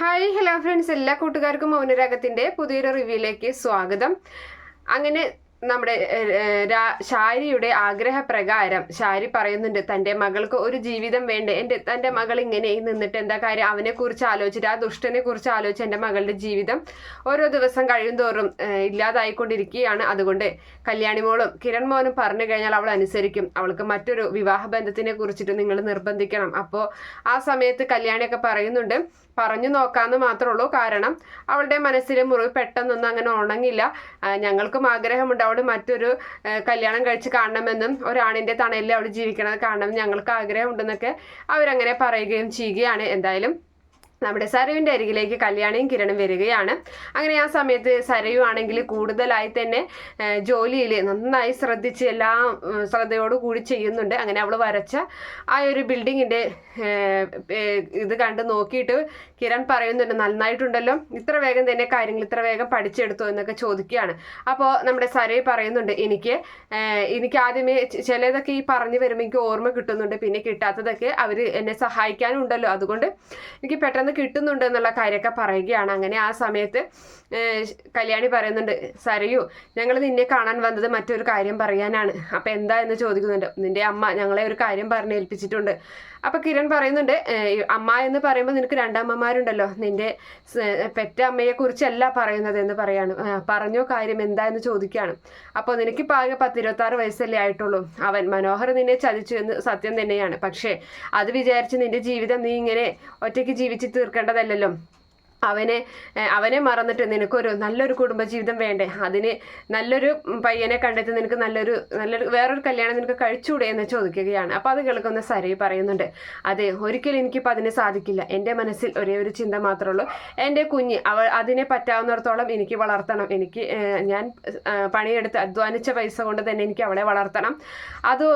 Hi hello friends. എല്ലാ കൂട്ടുകാർക്കും മൗനരാഗത്തിന്റെ പുതിയൊരു റിവ്യൂയിലേക്ക് സ്വാഗതം. അങ്ങനെ നമ്മുടെ ഷാരിയുടെ ആഗ്രഹപ്രകാരം ഷാരി പറയുന്നുണ്ട് തന്റെ മകൾക്ക് ഒരു ജീവിതം വേണ്ടേ? എന്റെ തന്റെ മകൾ ഇങ്ങനെ നിന്നിട്ട് എന്താ കാര്യം? അവനെ കുറിച്ച് ആലോചിച്ചിട്ട് ആ ദുഷ്ടനെ കുറിച്ച് ആലോചിച്ച് എന്റെ മകളുടെ ജീവിതം ഓരോ ദിവസം കഴിയുന്തോറും ഇല്ലാതായിക്കൊണ്ടിരിക്കുകയാണ്. അതുകൊണ്ട് കല്യാണി കല്യാണിമോളും കിരൺ മോനും പറഞ്ഞു കഴിഞ്ഞാൽ അവൾ അനുസരിക്കും. അവൾക്ക് മറ്റൊരു വിവാഹ ബന്ധത്തിനെ കുറിച്ചിട്ട് നിങ്ങൾ നിർബന്ധിക്കണം. അപ്പോൾ ആ സമയത്ത് കല്യാണിയൊക്കെ പറയുന്നുണ്ട് പറഞ്ഞു നോക്കാമെന്ന് മാത്രമേ ഉള്ളൂ. കാരണം അവളുടെ മനസ്സിലെ മുറിവ് പെട്ടെന്നൊന്നും അങ്ങനെ ഉണങ്ങില്ല. ഞങ്ങൾക്കും ആഗ്രഹമുണ്ട് അവൾ മറ്റൊരു കല്യാണം കഴിച്ച് കാണണമെന്നും ഒരാണിന്റെ തണലിൽ അവൾ ജീവിക്കണത് കാണണമെന്ന് ഞങ്ങൾക്ക് ആഗ്രഹമുണ്ടെന്നൊക്കെ അവരങ്ങനെ പറയുകയും ചെയ്യുകയാണ്. എന്തായാലും നമ്മുടെ സരയുവിന്റെ അരികിലേക്ക് കല്യാണിയും കിരണും വരികയാണ്. അങ്ങനെ ആ സമയത്ത് സരയു ആണെങ്കിൽ കൂടുതലായി തന്നെ ജോലിയിൽ നന്നായി ശ്രദ്ധിച്ച് എല്ലാം ശ്രദ്ധയോടു കൂടി ചെയ്യുന്നുണ്ട്. അങ്ങനെ അവൾ വരച്ച ആ ഒരു ബിൽഡിങ്ങിന്റെ ഇത് കണ്ട് നോക്കിയിട്ട് കിരൺ പറയുന്നുണ്ട് നന്നായിട്ടുണ്ടല്ലോ. ഇത്ര വേഗം തന്നെ കാര്യങ്ങൾ ഇത്ര വേഗം പഠിച്ചെടുത്തു എന്നൊക്കെ ചോദിക്കുകയാണ്. അപ്പോൾ നമ്മുടെ സരയു പറയുന്നുണ്ട് എനിക്ക് എനിക്ക് ആദ്യമേ ചിലതൊക്കെ ഈ പറഞ്ഞു വരുമ്പോൾ എനിക്ക് ഓർമ്മ കിട്ടുന്നുണ്ട്. പിന്നെ കിട്ടാത്തതൊക്കെ അവർ എന്നെ സഹായിക്കാനുണ്ടല്ലോ. അതുകൊണ്ട് എനിക്ക് പെട്ടെന്ന് കിട്ടുന്നുണ്ട് എന്നുള്ള കാര്യമൊക്കെ പറയുകയാണ്. അങ്ങനെ ആ സമയത്ത് കല്യാണി പറയുന്നുണ്ട് സരയു ഞങ്ങൾ നിന്നെ കാണാൻ വന്നത് മറ്റൊരു കാര്യം പറയാനാണ്. അപ്പം എന്താ എന്ന് ചോദിക്കുന്നുണ്ട്. നിന്റെ അമ്മ ഞങ്ങളെ ഒരു കാര്യം പറഞ്ഞ് ഏൽപ്പിച്ചിട്ടുണ്ട് അപ്പൊ കിരൺ പറയുന്നുണ്ട് അമ്മ എന്ന് പറയുമ്പോൾ നിനക്ക് രണ്ടമ്മമാരുണ്ടല്ലോ. നിന്റെ പെറ്റമ്മയെ കുറിച്ചല്ല പറയുന്നത് എന്ന് പറയാണ്. പറഞ്ഞോ കാര്യം എന്താ എന്ന് ചോദിക്കുകയാണ്. അപ്പോൾ നിനക്ക് പാകെ പത്തിരുപത്തി ആറ് വയസ്സല്ലേ ആയിട്ടുള്ളൂ. അവൻ മനോഹർ നിന്നെ ചതിച്ചു എന്ന് സത്യം തന്നെയാണ്. പക്ഷേ അത് വിചാരിച്ച് നിന്റെ ജീവിതം നീ ഇങ്ങനെ ഒറ്റയ്ക്ക് ജീവിച്ച് തീർക്കേണ്ടതല്ലല്ലോ. അവനെ അവനെ മറന്നിട്ട് നിനക്കൊരു നല്ലൊരു കുടുംബജീവിതം വേണ്ടേ? അതിന് നല്ലൊരു പയ്യനെ കണ്ടെത്തി നിനക്ക് നല്ലൊരു നല്ലൊരു വേറൊരു കല്യാണം നിനക്ക് കഴിച്ചുകൂടെ എന്ന് ചോദിക്കുകയാണ്. അപ്പോൾ അത് കേൾക്കുന്ന സരി പറയുന്നുണ്ട് അതെ ഒരിക്കലും എനിക്കിപ്പോൾ അതിന് സാധിക്കില്ല. എന്റെ മനസ്സിൽ ഒരേ ഒരു ചിന്ത മാത്രമേ ഉള്ളൂ. എന്റെ കുഞ്ഞ് അവൾ അതിനെ പറ്റാവുന്നിടത്തോളം എനിക്ക് വളർത്തണം. എനിക്ക് ഞാൻ പണിയെടുത്ത് അധ്വാനിച്ച പൈസ കൊണ്ട് തന്നെ എനിക്ക് അവളെ വളർത്തണം. അത്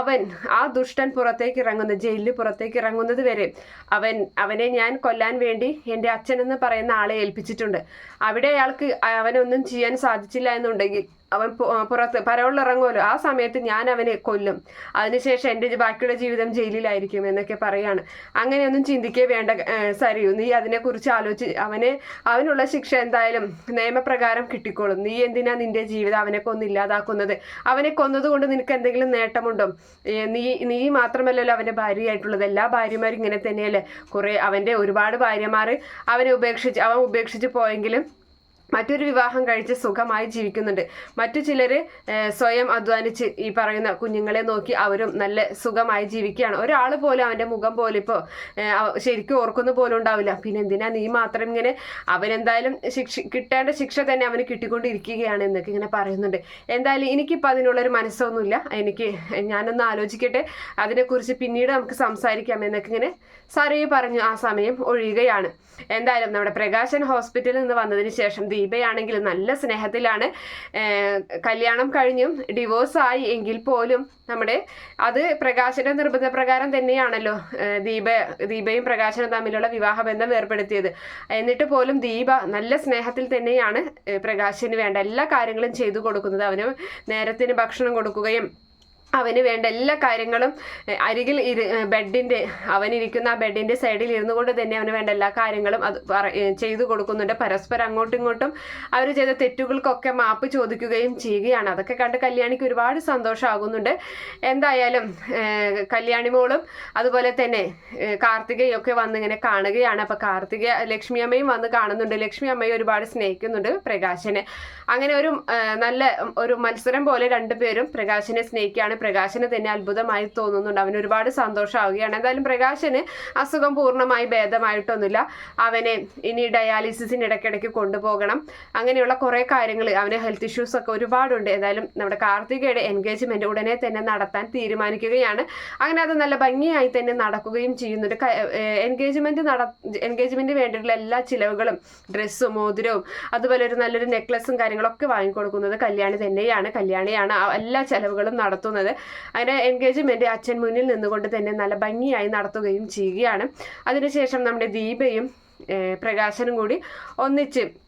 അവൻ ആ ദുഷ്ടൻ പുറത്തേക്ക് ഇറങ്ങുന്ന ജയിലിൽ പുറത്തേക്ക് ഇറങ്ങുന്നത് വരെ. അവൻ അവനെ ഞാൻ കൊല്ലാൻ വേണ്ടി എന്റെ അച്ഛൻ എന്ന് പറയുന്ന ആളെ ഏൽപ്പിച്ചിട്ടുണ്ട്. അവിടെ അയാൾക്ക് അവനൊന്നും ചെയ്യാൻ സാധിച്ചില്ല എന്നുണ്ടെങ്കിൽ അവൻ പുറത്ത് പരവുള്ളിറങ്ങുമല്ലോ ആ സമയത്ത് ഞാൻ അവനെ കൊല്ലും. അതിനുശേഷം എന്റെ ബാക്കിയുള്ള ജീവിതം ജയിലിലായിരിക്കും എന്നൊക്കെ പറയാണ്. അങ്ങനെയൊന്നും ചിന്തിക്കേ വേണ്ട സരിയു. നീ അതിനെക്കുറിച്ച് ആലോചിച്ച് അവനെ അവനുള്ള ശിക്ഷ എന്തായാലും നിയമപ്രകാരം കിട്ടിക്കോളും. നീ എന്തിനാ നിന്റെ ജീവിതം അവനെ കൊന്ന് ഇല്ലാതാക്കുന്നത്? അവനെ കൊന്നതുകൊണ്ട് നിനക്ക് എന്തെങ്കിലും നേട്ടമുണ്ടോ? നീ നീ മാത്രമല്ലല്ലോ അവന്റെ ഭാര്യയായിട്ടുള്ളത്. എല്ലാ ഭാര്യമാരും ഇങ്ങനെ തന്നെയല്ലേ. കുറേ അവന്റെ ഒരുപാട് ഭാര്യമാർ അവനെ ഉപേക്ഷിച്ച് അവൻ ഉപേക്ഷിച്ച് പോയെങ്കിലും മറ്റൊരു വിവാഹം കഴിച്ച് സുഖമായി ജീവിക്കുന്നുണ്ട്. മറ്റു ചിലർ സ്വയം അധ്വാനിച്ച് ഈ പറയുന്ന കുഞ്ഞുങ്ങളെ നോക്കി അവരും നല്ല സുഖമായി ജീവിക്കുകയാണ്. ഒരാൾ പോലും അവന്റെ മുഖം പോലും ഇപ്പോൾ ശരിക്കും ഓർക്കുന്ന പോലും ഉണ്ടാവില്ല. പിന്നെ എന്തിനാ നീ മാത്രം ഇങ്ങനെ അവനെന്തായാലും ശിക്ഷ കിട്ടേണ്ട ശിക്ഷ തന്നെ അവന് കിട്ടിക്കൊണ്ടിരിക്കുകയാണ് എന്നൊക്കെ ഇങ്ങനെ പറയുന്നുണ്ട്. എന്തായാലും എനിക്കിപ്പോൾ അതിനുള്ളൊരു മനസ്സൊന്നുമില്ല. എനിക്ക് ഞാനൊന്ന് ആലോചിക്കട്ടെ. അതിനെക്കുറിച്ച് പിന്നീട് നമുക്ക് സംസാരിക്കാം എന്നൊക്കെ ഇങ്ങനെ സരയു പറഞ്ഞു ആ സമയം ഒഴിയുകയാണ്. എന്തായാലും നമ്മുടെ പ്രകാശൻ ഹോസ്പിറ്റലിൽ നിന്ന് വന്നതിന് ശേഷം ദീപയാണെങ്കിൽ നല്ല സ്നേഹത്തിലാണ്. കല്യാണം കഴിഞ്ഞും ഡിവോഴ്സ് ആയി എങ്കിൽ പോലും നമ്മുടെ അത് പ്രകാശന്റെ നിർബന്ധപ്രകാരം തന്നെയാണല്ലോ ദീപ ദീപയും പ്രകാശനും തമ്മിലുള്ള വിവാഹബന്ധം ഏർപ്പെടുത്തിയത്. എന്നിട്ട് പോലും ദീപ നല്ല സ്നേഹത്തിൽ തന്നെയാണ് പ്രകാശന് വേണ്ട എല്ലാ കാര്യങ്ങളും ചെയ്തു കൊടുക്കുന്നത്. അവന് നേരത്തിന് ഭക്ഷണം കൊടുക്കുകയും അവന് വേണ്ട എല്ലാ കാര്യങ്ങളും അരികിൽ ഇരു ബെഡിന്റെ അവനിരിക്കുന്ന ആ ബെഡിന്റെ സൈഡിൽ ഇരുന്നു കൊണ്ട് തന്നെ അവന് വേണ്ട എല്ലാ കാര്യങ്ങളും അത് ചെയ്തു കൊടുക്കുന്നുണ്ട്. പരസ്പരം അങ്ങോട്ടും ഇങ്ങോട്ടും അവർ ചെയ്ത തെറ്റുകൾക്കൊക്കെ മാപ്പ് ചോദിക്കുകയും ചെയ്യുകയാണ്. അതൊക്കെ കണ്ട് കല്യാണിക്ക് ഒരുപാട് സന്തോഷമാകുന്നുണ്ട് എന്തായാലും കല്യാണി മോളും അതുപോലെ തന്നെ കാർത്തികയൊക്കെ കാർത്തികയും വന്ന് ഇങ്ങനെ കാണുകയാണ്. അപ്പോൾ കാർത്തിക ലക്ഷ്മി അമ്മയും വന്ന് കാണുന്നുണ്ട്. ലക്ഷ്മി അമ്മയെ ഒരുപാട് സ്നേഹിക്കുന്നുണ്ട് പ്രകാശനെ. അങ്ങനെ ഒരു നല്ല ഒരു മത്സരം പോലെ രണ്ടുപേരും പ്രകാശനെ സ്നേഹിക്കുകയാണ്. പ്രകാശന് തന്നെ അത്ഭുതമായി തോന്നുന്നുണ്ട്. അവന് ഒരുപാട് സന്തോഷമാവുകയാണ്. എന്തായാലും പ്രകാശന് അസുഖം പൂർണമായി ഭേദമായിട്ടൊന്നുമില്ല. അവനെ ഇനി ഡയാലിസിസിന് ഇടയ്ക്കിടയ്ക്ക് കൊണ്ടുപോകണം. അങ്ങനെയുള്ള കുറേ കാര്യങ്ങൾ അവന് ഹെൽത്ത് ഇഷ്യൂസ് ഒക്കെ ഒരുപാടുണ്ട്. എന്തായാലും നമ്മുടെ കാർത്തികയുടെ എൻഗേജ്മെന്റ് ഉടനെ തന്നെ നടത്താൻ തീരുമാനിക്കുകയാണ്. അങ്ങനെ അത് നല്ല ഭംഗിയായി തന്നെ നടക്കുകയും ചെയ്യുന്നുണ്ട്. എൻഗേജ്മെന്റ് നട എൻഗേജ്മെന്റ് വേണ്ടിയിട്ടുള്ള എല്ലാ ചിലവുകളും ഡ്രസ്സും മോതിരവും അതുപോലെ ഒരു നല്ലൊരു നെക്ലസും കാര്യങ്ങളൊക്കെ വാങ്ങിക്കൊടുക്കുന്നത് കല്യാണി തന്നെയാണ്. കല്യാണിയാണ് എല്ലാ ചെലവുകളും നടത്തുന്നത്. അങ്ങനെ എൻഗേജ്മെന്റ് അച്ഛൻ മുന്നിൽ നിന്നുകൊണ്ട് തന്നെ നല്ല ഭംഗിയായി നടത്തുകയും ചെയ്യുകയാണ്. അതിനുശേഷം നമ്മുടെ ദീപയും പ്രകാശനും കൂടി ഒന്നിച്ച്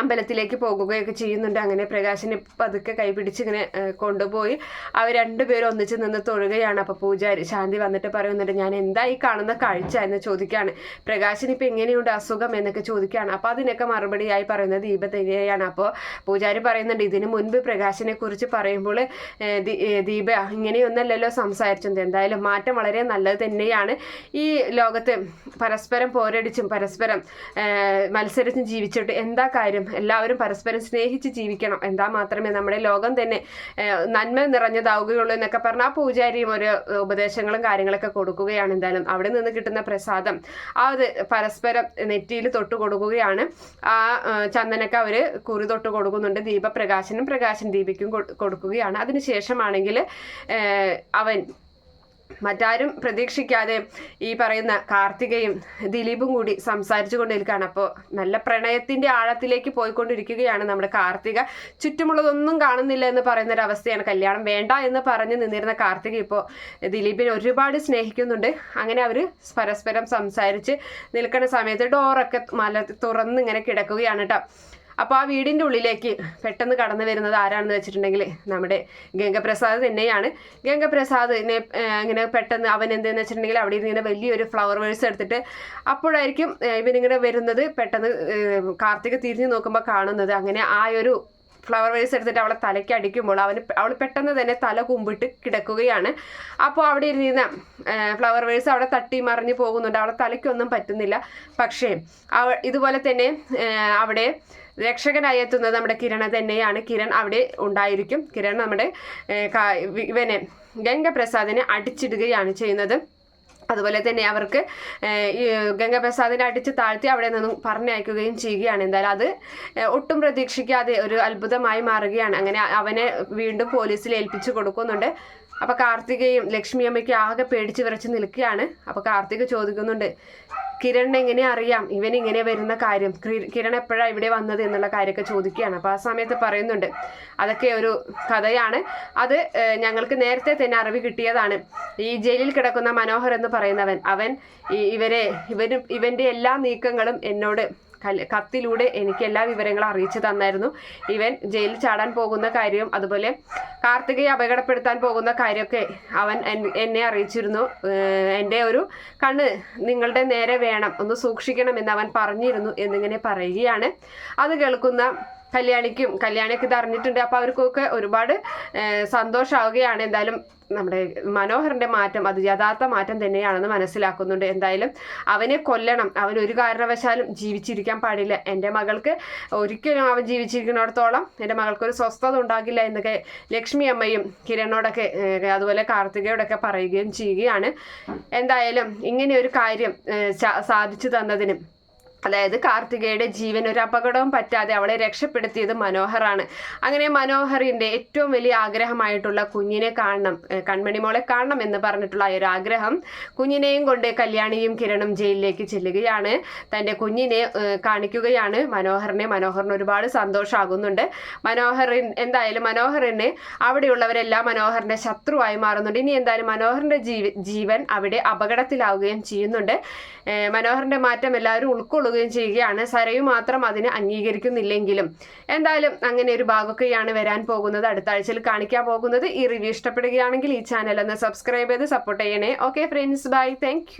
അമ്പലത്തിലേക്ക് പോകുകയൊക്കെ ചെയ്യുന്നുണ്ട്. അങ്ങനെ പ്രകാശിനെ പതുക്കെ കൈപിടിച്ച് ഇങ്ങനെ കൊണ്ടുപോയി. അവർ രണ്ടുപേരും ഒന്നിച്ച് നിന്ന് തൊഴുകയാണ്. അപ്പോൾ പൂജാരി ശാന്തി വന്നിട്ട് പറയുന്നുണ്ട് ഞാൻ എന്താ ഈ കാണുന്ന കാഴ്ച? എന്ന് ചോദിക്കുകയാണ് പ്രകാശിന് ഇപ്പം എങ്ങനെയുണ്ട് അസുഖം എന്നൊക്കെ ചോദിക്കുകയാണ് അപ്പോൾ അതിനൊക്കെ മറുപടിയായി പറയുന്നത് ദീപ തന്നെയാണ് അപ്പോൾ പൂജാരി പറയുന്നുണ്ട് ഇതിനു മുൻപ് പ്രകാശിനെ കുറിച്ച് പറയുമ്പോൾ ദീപ ഇങ്ങനെയൊന്നല്ലല്ലോ സംസാരിച്ചത്. എന്തായാലും മാറ്റം വളരെ നല്ലത് തന്നെയാണ്. ഈ ലോകത്ത് പരസ്പരം പോരടിച്ചും പരസ്പരം മത്സരിച്ചും ജീവിച്ചിട്ട് എന്താ കാര്യം? എല്ലാവരും എല്ലാവരും പരസ്പരം സ്നേഹിച്ച് ജീവിക്കണം. എന്താ മാത്രമേ നമ്മുടെ ലോകം തന്നെ നന്മ നിറഞ്ഞതാവുകയുള്ളൂ എന്നൊക്കെ പറഞ്ഞാൽ ആ പൂജാരിയും ഒരു ഉപദേശങ്ങളും കാര്യങ്ങളൊക്കെ കൊടുക്കുകയാണ് എന്തായാലും. അവിടെ നിന്ന് കിട്ടുന്ന പ്രസാദം ആ അത് പരസ്പരം നെറ്റിയിൽ തൊട്ട് കൊടുക്കുകയാണ്. ആ ചന്ദനൊക്കെ അവർ കുറി തൊട്ട് കൊടുക്കുന്നുണ്ട്. ദീപപ്രകാശനും പ്രകാശൻ ദീപിക്കും കൊടുക്കുകയാണ്. അതിനുശേഷമാണെങ്കിൽ അവൻ മറ്റാരും പ്രതീക്ഷിക്കാതെ ഈ പറയുന്ന കാർത്തികയും ദിലീപും കൂടി സംസാരിച്ചു കൊണ്ടിരിക്കുകയാണ്. അപ്പോൾ നല്ല പ്രണയത്തിന്റെ ആഴത്തിലേക്ക് പോയിക്കൊണ്ടിരിക്കുകയാണ് നമ്മുടെ കാർത്തിക. ചുറ്റുമുള്ളതൊന്നും കാണുന്നില്ല എന്ന് പറയുന്ന ഒരു അവസ്ഥയാണ് കല്യാണം വേണ്ട എന്ന് പറഞ്ഞ് നിന്നിരുന്ന കാർത്തിക ഇപ്പോൾ ദിലീപിനെ ഒരുപാട് സ്നേഹിക്കുന്നുണ്ട്. അങ്ങനെ അവർ പരസ്പരം സംസാരിച്ച് നിൽക്കുന്ന സമയത്ത് ഡോറൊക്കെ മല തുറന്ന് ഇങ്ങനെ കിടക്കുകയാണ് കേട്ടോ അപ്പോൾ ആ വീടിന്റെ ഉള്ളിലേക്ക് പെട്ടെന്ന് കടന്നു വരുന്നത് ആരാണെന്ന് വെച്ചിട്ടുണ്ടെങ്കിൽ നമ്മുടെ ഗംഗപ്രസാദ് തന്നെയാണ്. ഗംഗപ്രസാദിനെ ഇങ്ങനെ പെട്ടെന്ന് അവൻ എന്തെന്ന് വെച്ചിട്ടുണ്ടെങ്കിൽ അവിടെ ഇങ്ങനെ വലിയൊരു ഫ്ലവർ വേഴ്സ് എടുത്തിട്ട് അപ്പോഴായിരിക്കും ഇവനിങ്ങനെ വരുന്നത് പെട്ടെന്ന് കാർത്തിക തിരിഞ്ഞു നോക്കുമ്പോൾ കാണുന്നത്. അങ്ങനെ ആ ഒരു ഫ്ലവർ വേസ് എടുത്തിട്ട് അവളെ തലയ്ക്ക് അടിക്കുമ്പോൾ അവന് അവൾ പെട്ടെന്ന് തന്നെ തല കുമ്പിട്ട് കിടക്കുകയാണ്. അപ്പോൾ അവിടെ ഇരുന്ന ഫ്ലവർ വേസ് അവിടെ തട്ടി മറിഞ്ഞു പോകുന്നുണ്ട്. അവളെ തലയ്ക്കൊന്നും പറ്റുന്നില്ല. പക്ഷേ അവ ഇതുപോലെ തന്നെ അവിടെ രക്ഷകനായി എത്തുന്നത് നമ്മുടെ കിരണ തന്നെയാണ്. കിരൺ അവിടെ ഉണ്ടായിരിക്കും. കിരൺ നമ്മുടെ ഇവനെ ഗംഗപ്രസാദിനെ അടിച്ചിടുകയാണ് ചെയ്യുന്നത്. അതുപോലെ തന്നെ അവർക്ക് ഗംഗപ്രസാദിനെ അടിച്ച് താഴ്ത്തി അവിടെ നിന്നും പറഞ്ഞയക്കുകയും ചെയ്യുകയാണ്. എന്തായാലും അത് ഒട്ടും പ്രതീക്ഷിക്കാതെ ഒരു അത്ഭുതമായി മാറുകയാണ്. അങ്ങനെ അവനെ വീണ്ടും പോലീസിൽ ഏൽപ്പിച്ചു കൊടുക്കുന്നുണ്ട്. അപ്പൊ കാർത്തികയും ലക്ഷ്മിയമ്മയ്ക്ക് ആകെ പേടിച്ച് വിറച്ച് നിൽക്കുകയാണ്. അപ്പൊ കാർത്തിക ചോദിക്കുന്നുണ്ട് കിരണിനെ എങ്ങനെ അറിയാം? ഇവൻ ഇങ്ങനെ വരുന്ന കാര്യം. കിരൺ എപ്പോഴാണ് ഇവിടെ വന്നത് എന്നുള്ള കാര്യമൊക്കെ ചോദിക്കുകയാണ്. അപ്പോൾ ആ സമയത്ത് പറയുന്നുണ്ട്. അതൊക്കെ ഒരു കഥയാണ്. അത് ഞങ്ങൾക്ക് നേരത്തെ തന്നെ അറിവ് കിട്ടിയതാണ്. ഈ ജയിലിൽ കിടക്കുന്ന മനോഹർ എന്ന് പറയുന്നവൻ അവൻ ഇവരെ ഇവരും ഇവന്റെ എല്ലാ നീക്കങ്ങളും എന്നോട് കത്തിലൂടെ എനിക്ക് എല്ലാ വിവരങ്ങളും അറിയിച്ചു തന്നായിരുന്നു. ഇവൻ ജയിലിൽ ചാടാൻ പോകുന്ന കാര്യവും അതുപോലെ കാർത്തികയെ അപകടപ്പെടുത്താൻ പോകുന്ന കാര്യമൊക്കെ അവൻ എന്നെ അറിയിച്ചിരുന്നു. എന്റെ ഒരു കണ്ണ് നിങ്ങളുടെ നേരെ വേണം ഒന്ന് സൂക്ഷിക്കണം എന്ന് അവൻ പറഞ്ഞിരുന്നു എന്നിങ്ങനെ പറയുകയാണ്. അത് കേൾക്കുന്ന കല്യാണിക്കും കല്യാണിയൊക്കെ ഇത് അറിഞ്ഞിട്ടുണ്ട്. അപ്പോൾ അവർക്കൊക്കെ ഒരുപാട് സന്തോഷമാവുകയാണ് എന്തായാലും നമ്മുടെ മനോഹറിന്റെ മാറ്റം അത് യഥാർത്ഥ മാറ്റം തന്നെയാണെന്ന് മനസ്സിലാക്കുന്നുണ്ട്. എന്തായാലും അവനെ കൊല്ലണം. അവൻ ഒരു കാരണവശാലും ജീവിച്ചിരിക്കാൻ പാടില്ല. എന്റെ മകൾക്ക് ഒരിക്കലും അവൻ ജീവിച്ചിരിക്കുന്നിടത്തോളം എന്റെ മകൾക്ക് ഒരു സ്വസ്ഥത ഉണ്ടാകില്ല എന്നൊക്കെ ലക്ഷ്മി അമ്മയും കിരണോടൊക്കെ അതുപോലെ കാർത്തികയോടൊക്കെ പറയുകയും ചെയ്യുകയാണ്. എന്തായാലും ഇങ്ങനെ ഒരു കാര്യം സാധിച്ചു തന്നതിനും അതായത് കാർത്തികയുടെ ജീവൻ ഒരു അപകടവും പറ്റാതെ അവളെ രക്ഷപ്പെടുത്തിയത് മനോഹറാണ്. അങ്ങനെ മനോഹറിന്റെ ഏറ്റവും വലിയ ആഗ്രഹമായിട്ടുള്ള കുഞ്ഞിനെ കാണണം കൺമണിമോളെ കൺമണി മോളെ കാണണം എന്ന് പറഞ്ഞിട്ടുള്ള ആ ഒരു ആഗ്രഹം കുഞ്ഞിനെയും കൊണ്ട് കല്യാണിയും കിരണും ജയിലിലേക്ക് ചെല്ലുകയാണ്. തന്റെ കുഞ്ഞിനെ കാണിക്കുകയാണ്. മനോഹറിനെ മനോഹറിന് ഒരുപാട് സന്തോഷമാകുന്നുണ്ട് മനോഹറിൻ എന്തായാലും മനോഹറിന് അവിടെയുള്ളവരെല്ലാം മനോഹറിന്റെ ശത്രുവായി മാറുന്നുണ്ട്. ഇനി എന്തായാലും മനോഹറിന്റെ ജീവൻ അവിടെ അപകടത്തിലാവുകയും ചെയ്യുന്നുണ്ട്. മനോഹറിന്റെ മാറ്റം എല്ലാവരും ഉൾക്കൊള്ളുകയും ചെയ്യുകയാണ്. സരയു മാത്രം അതിനെ അംഗീകരിക്കുന്നില്ലെങ്കിലും. എന്തായാലും അങ്ങനെ ഒരു ഭാഗമൊക്കെയാണ് വരാൻ പോകുന്നത്. അടുത്ത ആഴ്ചയിൽ കാണിക്കാൻ പോകുന്നത് ഈ റിവ്യൂ ഇഷ്ടപ്പെടുകയാണെങ്കിൽ ഈ ചാനൽ ഒന്ന് സബ്സ്ക്രൈബ് ചെയ്ത് സപ്പോർട്ട് ചെയ്യണേ. Okay friends bye thank